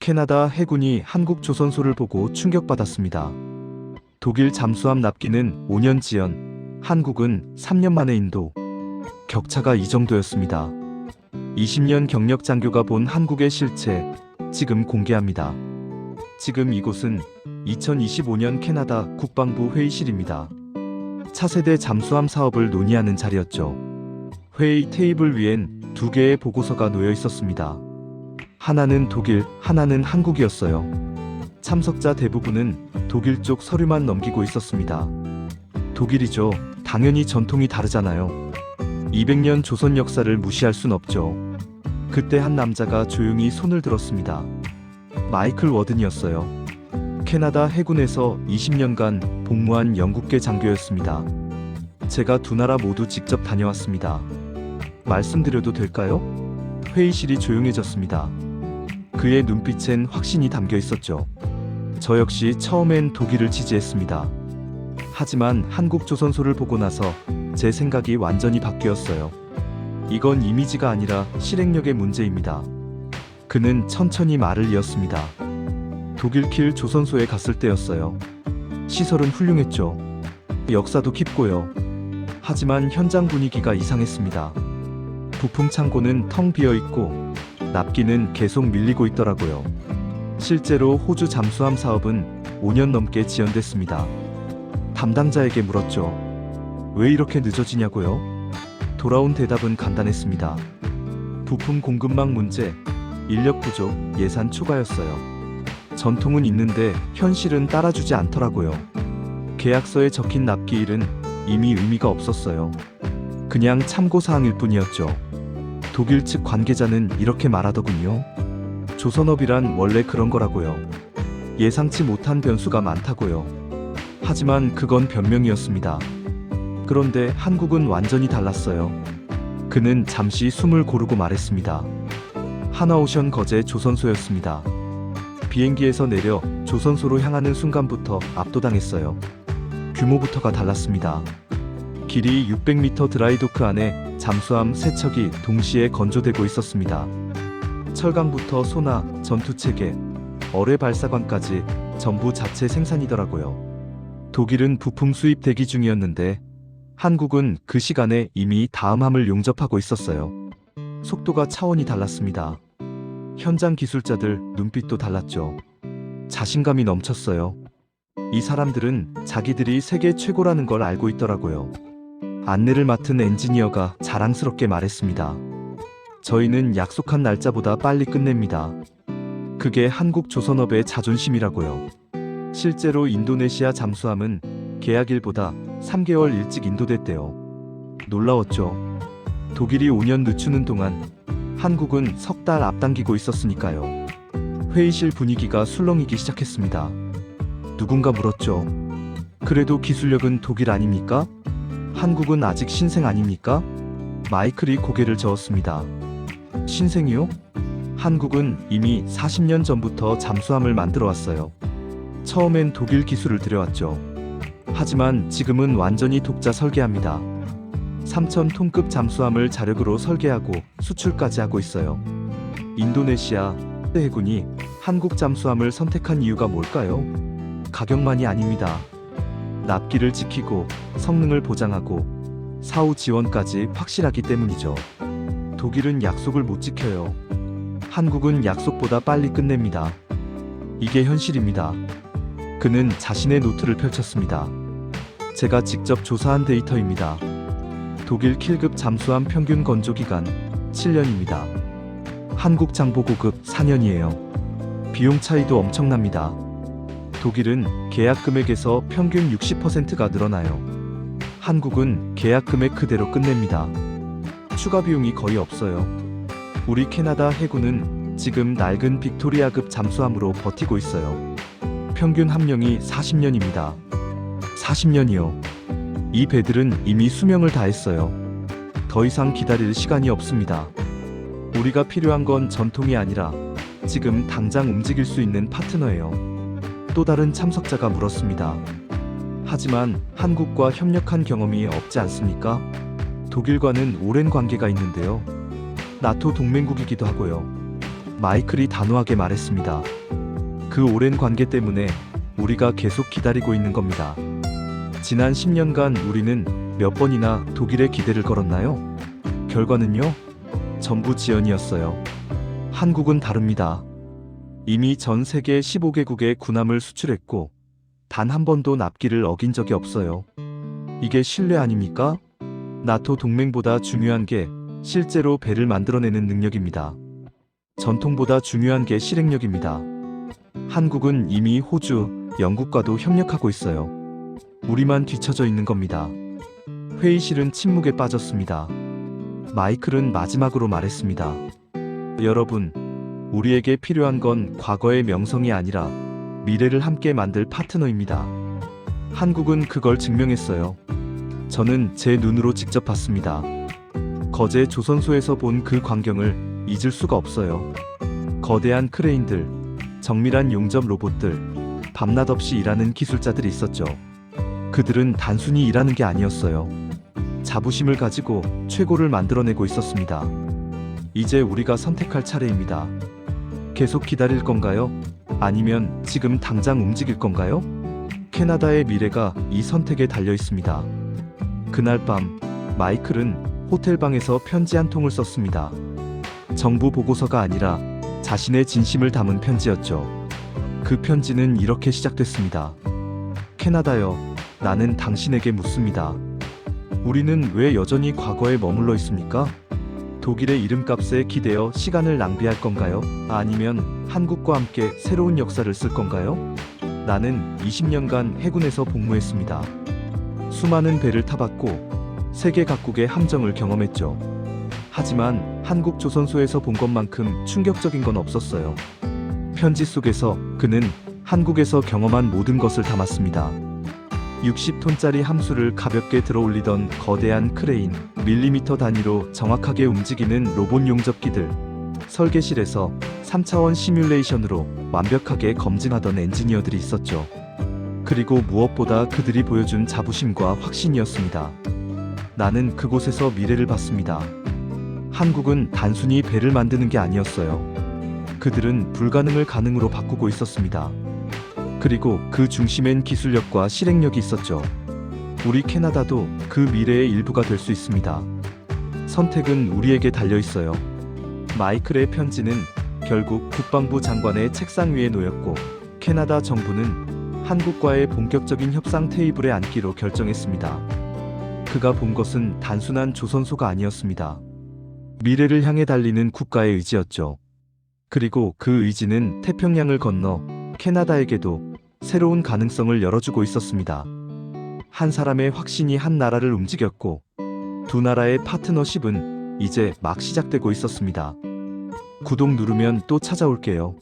캐나다 해군이 한국 조선소를 보고 충격받았습니다. 독일 잠수함 납기는 5년 지연, 한국은 3년 만에 인도. 격차가 이 정도였습니다. 20년 경력 장교가 본 한국의 실체, 지금 공개합니다. 지금 이곳은 2025년 캐나다 국방부 회의실입니다. 차세대 잠수함 사업을 논의하는 자리였죠. 회의 테이블 위엔 두 개의 보고서가 놓여 있었습니다. 하나는 독일, 하나는 한국이었어요. 참석자 대부분은 독일 쪽 서류만 넘기고 있었습니다. 독일이죠. 당연히 전통이 다르잖아요. 200년 조선 역사를 무시할 순 없죠. 그때 한 남자가 조용히 손을 들었습니다. 마이클 워든이었어요. 캐나다 해군에서 20년간 복무한 영국계 장교였습니다. 제가 두 나라 모두 직접 다녀왔습니다. 말씀드려도 될까요? 회의실이 조용해졌습니다. 그의 눈빛엔 확신이 담겨 있었죠. 저 역시 처음엔 독일을 지지했습니다. 하지만 한국 조선소를 보고 나서 제 생각이 완전히 바뀌었어요. 이건 이미지가 아니라 실행력의 문제입니다. 그는 천천히 말을 이었습니다. 독일킬 조선소에 갔을 때였어요. 시설은 훌륭했죠. 역사도 깊고요. 하지만 현장 분위기가 이상했습니다. 부품 창고는 텅 비어 있고 납기는 계속 밀리고 있더라고요. 실제로 호주 잠수함 사업은 5년 넘게 지연됐습니다. 담당자에게 물었죠. 왜 이렇게 늦어지냐고요? 돌아온 대답은 간단했습니다. 부품 공급망 문제, 인력 부족, 예산 초과였어요. 전통은 있는데 현실은 따라주지 않더라고요. 계약서에 적힌 납기일은 이미 의미가 없었어요. 그냥 참고사항일 뿐이었죠. 독일 측 관계자는 이렇게 말하더군요. 조선업이란 원래 그런 거라고요. 예상치 못한 변수가 많다고요. 하지만 그건 변명이었습니다. 그런데 한국은 완전히 달랐어요. 그는 잠시 숨을 고르고 말했습니다. 하나오션 거제 조선소였습니다. 비행기에서 내려 조선소로 향하는 순간부터 압도당했어요. 규모부터가 달랐습니다. 길이 600m 드라이도크 안에 잠수함 세 척이 동시에 건조되고 있었습니다. 철강부터 소나, 전투체계, 어뢰 발사관까지 전부 자체 생산이더라고요. 독일은 부품 수입 대기 중이었는데 한국은 그 시간에 이미 다음 함을 용접하고 있었어요. 속도가 차원이 달랐습니다. 현장 기술자들 눈빛도 달랐죠. 자신감이 넘쳤어요. 이 사람들은 자기들이 세계 최고라는 걸 알고 있더라고요. 안내를 맡은 엔지니어가 자랑스럽게 말했습니다. 저희는 약속한 날짜보다 빨리 끝냅니다. 그게 한국 조선업의 자존심이라고요. 실제로 인도네시아 잠수함은 계약일보다 3개월 일찍 인도됐대요. 놀라웠죠. 독일이 5년 늦추는 동안 한국은 석 달 앞당기고 있었으니까요. 회의실 분위기가 술렁이기 시작했습니다. 누군가 물었죠. 그래도 기술력은 독일 아닙니까? 한국은 아직 신생 아닙니까? 마이클이 고개를 저었습니다. 신생이요? 한국은 이미 40년 전부터 잠수함을 만들어 왔어요. 처음엔 독일 기술을 들여왔죠. 하지만 지금은 완전히 독자 설계합니다. 3,000톤급 잠수함을 자력으로 설계하고 수출까지 하고 있어요. 인도네시아 해군이 한국 잠수함을 선택한 이유가 뭘까요? 가격만이 아닙니다. 납기를 지키고 성능을 보장하고 사후 지원까지 확실하기 때문이죠. 독일은 약속을 못 지켜요. 한국은 약속보다 빨리 끝냅니다. 이게 현실입니다. 그는 자신의 노트를 펼쳤습니다. 제가 직접 조사한 데이터입니다. 독일 킬급 잠수함 평균 건조 기간 7년입니다. 한국 장보고급 4년이에요. 비용 차이도 엄청납니다. 독일은 계약 금액에서 평균 60%가 늘어나요. 한국은 계약 금액 그대로 끝냅니다. 추가 비용이 거의 없어요. 우리 캐나다 해군은 지금 낡은 빅토리아급 잠수함으로 버티고 있어요. 평균 함령이 40년입니다. 40년이요. 이 배들은 이미 수명을 다했어요. 더 이상 기다릴 시간이 없습니다. 우리가 필요한 건 전통이 아니라 지금 당장 움직일 수 있는 파트너예요. 또 다른 참석자가 물었습니다. 하지만 한국과 협력한 경험이 없지 않습니까? 독일과는 오랜 관계가 있는데요. 나토 동맹국이기도 하고요. 마이클이 단호하게 말했습니다. 그 오랜 관계 때문에 우리가 계속 기다리고 있는 겁니다. 지난 10년간 우리는 몇 번이나 독일에 기대를 걸었나요? 결과는요? 전부 지연이었어요. 한국은 다릅니다. 이미 전 세계 15개국에 군함을 수출했고 단 한 번도 납기를 어긴 적이 없어요. 이게 신뢰 아닙니까? 나토 동맹보다 중요한 게 실제로 배를 만들어내는 능력입니다. 전통보다 중요한 게 실행력입니다. 한국은 이미 호주, 영국과도 협력하고 있어요. 우리만 뒤처져 있는 겁니다. 회의실은 침묵에 빠졌습니다. 마이클은 마지막으로 말했습니다. 여러분, 우리에게 필요한 건 과거의 명성이 아니라 미래를 함께 만들 파트너입니다. 한국은 그걸 증명했어요. 저는 제 눈으로 직접 봤습니다. 거제 조선소에서 본 그 광경을 잊을 수가 없어요. 거대한 크레인들, 정밀한 용접 로봇들, 밤낮 없이 일하는 기술자들이 있었죠. 그들은 단순히 일하는 게 아니었어요. 자부심을 가지고 최고를 만들어내고 있었습니다. 이제 우리가 선택할 차례입니다. 계속 기다릴 건가요? 아니면 지금 당장 움직일 건가요? 캐나다의 미래가 이 선택에 달려 있습니다. 그날 밤, 마이클은 호텔방에서 편지 한 통을 썼습니다. 정부 보고서가 아니라 자신의 진심을 담은 편지였죠. 그 편지는 이렇게 시작됐습니다. 캐나다여, 나는 당신에게 묻습니다. 우리는 왜 여전히 과거에 머물러 있습니까? 독일의 이름값에 기대어 시간을 낭비할 건가요? 아니면 한국과 함께 새로운 역사를 쓸 건가요? 나는 20년간 해군에서 복무했습니다. 수많은 배를 타봤고 세계 각국의 함정을 경험했죠. 하지만 한국 조선소에서 본 것만큼 충격적인 건 없었어요. 편지 속에서 그는 한국에서 경험한 모든 것을 담았습니다. 60톤짜리 함수를 가볍게 들어올리던 거대한 크레인, 밀리미터 단위로 정확하게 움직이는 로봇 용접기들, 설계실에서 3차원 시뮬레이션으로 완벽하게 검증하던 엔지니어들이 있었죠. 그리고 무엇보다 그들이 보여준 자부심과 확신이었습니다. 나는 그곳에서 미래를 봤습니다. 한국은 단순히 배를 만드는 게 아니었어요. 그들은 불가능을 가능으로 바꾸고 있었습니다. 그리고 그 중심엔 기술력과 실행력이 있었죠. 우리 캐나다도 그 미래의 일부가 될 수 있습니다. 선택은 우리에게 달려 있어요. 마이클의 편지는 결국 국방부 장관의 책상 위에 놓였고 캐나다 정부는 한국과의 본격적인 협상 테이블에 앉기로 결정했습니다. 그가 본 것은 단순한 조선소가 아니었습니다. 미래를 향해 달리는 국가의 의지였죠. 그리고 그 의지는 태평양을 건너 캐나다에게도 새로운 가능성을 열어주고 있었습니다. 한 사람의 확신이 한 나라를 움직였고 두 나라의 파트너십은 이제 막 시작되고 있었습니다. 구독 누르면 또 찾아올게요.